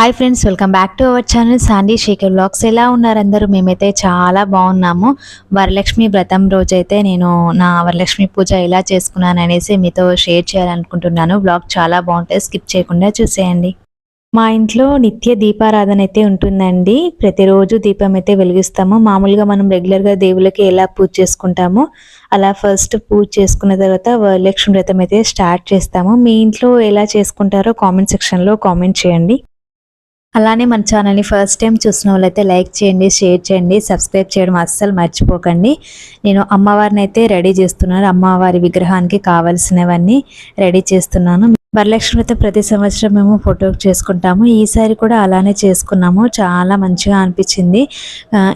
Hi friends welcome back to our channel Sandy Shekhar blogs. ఎలా ఉన్నారు అందరూ? మేమైతే చాలా బాగున్నాము. వరలక్ష్మి వ్రతం రోజైతే నేను నా వరలక్ష్మి పూజ ఎలా చేసుకున్నాను అనేసి మీతో షేర్ చేయాలనుకుంటున్నాను. బ్లాగ్ చాలా బాగుంటుంది స్కిప్ చేయకుండా చూసేయండి. మా ఇంట్లో నిత్య దీపారాధన అయితే ఉంటుందండి. ప్రతిరోజు దీపం అయితే వెలిగిస్తాము. మామూలుగా మనం రెగ్యులర్గా దేవుళ్ళకి ఎలా పూజ చేసుకుంటామో అలా ఫస్ట్ పూజ చేసుకున్న తర్వాత వరలక్ష్మి వ్రతం అయితే స్టార్ట్ చేస్తాము. మీ ఇంట్లో ఎలా చేసుకుంటారో కామెంట్ సెక్షన్లో కామెంట్ చేయండి. అలానే మన ఛానల్ని ఫస్ట్ టైం చూసిన వాళ్ళైతే లైక్ చేయండి షేర్ చేయండి సబ్స్క్రైబ్ చేయడం అస్సలు మర్చిపోకండి. నేను అమ్మవారిని అయితే రెడీ చేస్తున్నాను. అమ్మవారి విగ్రహానికి కావలసినవన్నీ రెడీ చేస్తున్నాను. వరలక్ష్మి వ్రతం ప్రతి సంవత్సరం మేము ఫోటో చేసుకుంటాము. ఈసారి కూడా అలానే చేసుకున్నాము. చాలా మంచిగా అనిపించింది.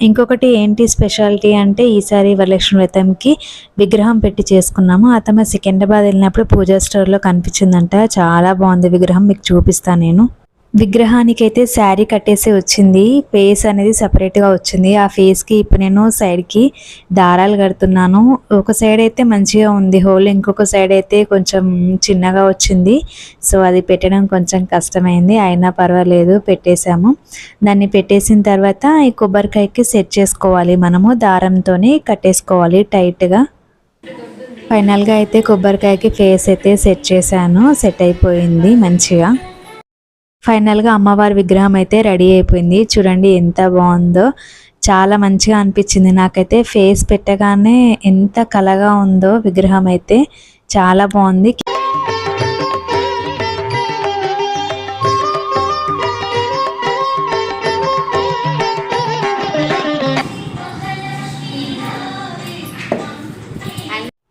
ఇంకొకటి ఏంటి స్పెషాలిటీ అంటే ఈసారి వరలక్ష్మి వ్రతంకి విగ్రహం పెట్టి చేసుకున్నాము. అతమ సికింద్రాబాద్ వెళ్ళినప్పుడు పూజా స్టోర్లో కనిపించిందంట. చాలా బాగుంది విగ్రహం. మీకు చూపిస్తాను నేను. విగ్రహానికి అయితే శారీ కట్టేసి వచ్చింది. ఫేస్ అనేది సపరేట్గా వచ్చింది. ఆ ఫేస్కి ఇప్పుడు నేను సైడ్కి దారాలు కడుతున్నాను. ఒక సైడ్ అయితే మంచిగా ఉంది. హోల్ ఇంకొక సైడ్ అయితే కొంచెం చిన్నగా వచ్చింది. సో అది పెట్టడం కొంచెం కష్టమైంది. అయినా పర్వాలేదు పెట్టేశాము. దాన్ని పెట్టేసిన తర్వాత ఈ కొబ్బరికాయకి సెట్ చేసుకోవాలి మనము. దారంతో కట్టేసుకోవాలి టైట్గా. ఫైనల్గా అయితే కొబ్బరికాయకి ఫేస్ అయితే సెట్ చేశాను. సెట్ అయిపోయింది మంచిగా. ఫైనల్గా అమ్మవారి విగ్రహం అయితే రెడీ అయిపోయింది. చూడండి ఎంత బాగుందో. చాలా మంచిగా అనిపించింది. నాకైతే ఫేస్ పెట్టగానే ఎంత కలగా ఉందో విగ్రహం అయితే. చాలా బాగుంది.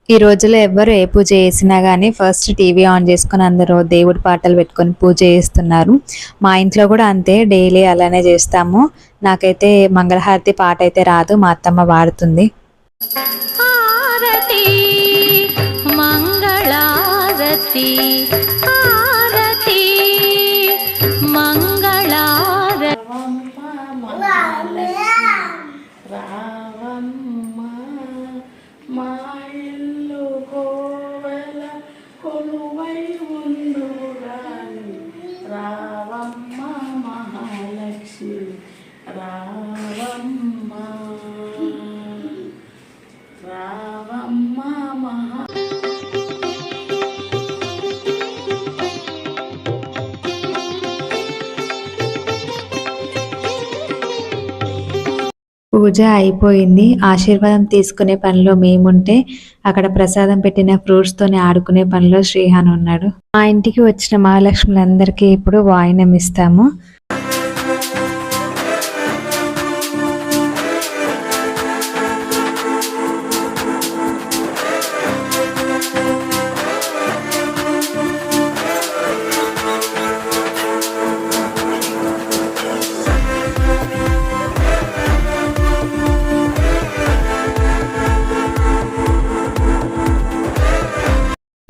ఈ రోజుల్లో ఎవ్వరు ఏ పూజ చేసినా కానీ ఫస్ట్ టీవీ ఆన్ చేసుకొని అందరూ దేవుడి పాటలు పెట్టుకొని పూజ చేస్తున్నారు. మా ఇంట్లో కూడా అంతే డైలీ అలానే చేస్తాము. నాకైతే మంగళహారతి పాట అయితే రాదు మా అత్తమ్మ పాడుతుంది. హారతి మంగళారతి హారతి మంగళారతి రావమ్మ మా ఇల్లు కోవెల కొలువై ఉండుగాని రావమ్మ మహాలక్ష్మి రా పూజ అయిపోయింది. ఆశీర్వాదం తీసుకునే పనిలో మేముంటే అక్కడ ప్రసాదం పెట్టిన ఫ్రూట్స్తోనే ఆడుకునే పనిలో శ్రీహాన్ ఉన్నాడు. మా ఇంటికి వచ్చిన మహాలక్ష్ములందరికీ ఇప్పుడు వాయినం ఇస్తాము.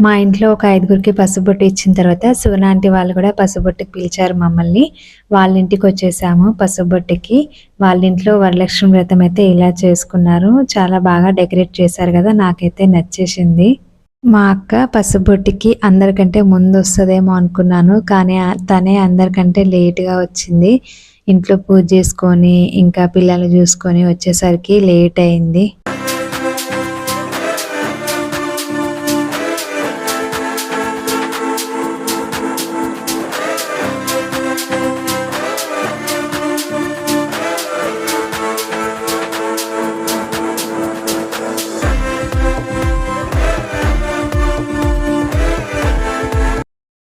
మా ఇంట్లో ఒక ఐదుగురికి పసుబొట్టు ఇచ్చిన తర్వాత సునాంటి వాళ్ళు కూడా పసుబొట్టుకి పిలిచారు మమ్మల్ని. వాళ్ళ ఇంటికి వచ్చేసాము పసుబొట్టుకి. వాళ్ళ ఇంట్లో వరలక్ష్మి వ్రతం అయితే ఇలా చేసుకున్నారు. చాలా బాగా డెకరేట్ చేశారు కదా నాకైతే నచ్చేసింది. మా అక్క పసుబొట్టుకి అందరికంటే ముందు వస్తుందేమో అనుకున్నాను కానీ తనే అందరికంటే లేట్గా వచ్చింది. ఇంట్లో పూజ చేసుకొని ఇంకా పిల్లలు చూసుకొని వచ్చేసరికి లేట్ అయింది.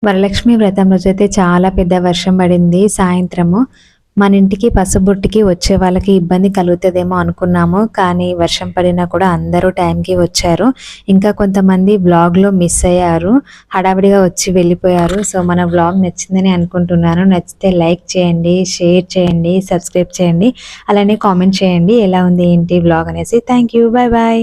వరలక్ష్మి వ్రతం రోజైతే చాలా పెద్ద వర్షం పడింది. సాయంత్రము మన ఇంటికి పసుబుట్టికి వచ్చే వాళ్ళకి ఇబ్బంది కలుగుతుందేమో అనుకున్నాము. కానీ వర్షం పడినా కూడా అందరూ టైంకి వచ్చారు. ఇంకా కొంతమంది బ్లాగ్లో మిస్ అయ్యారు. హడావిడిగా వచ్చి వెళ్ళిపోయారు. సో మన వ్లాగ్ నచ్చిందని అనుకుంటున్నాను. నచ్చితే లైక్ చేయండి షేర్ చేయండి సబ్స్క్రైబ్ చేయండి. అలానే కామెంట్ చేయండి. ఎలా ఉంది ఏంటి వ్లాగ్ అనేసి. Thank you bye bye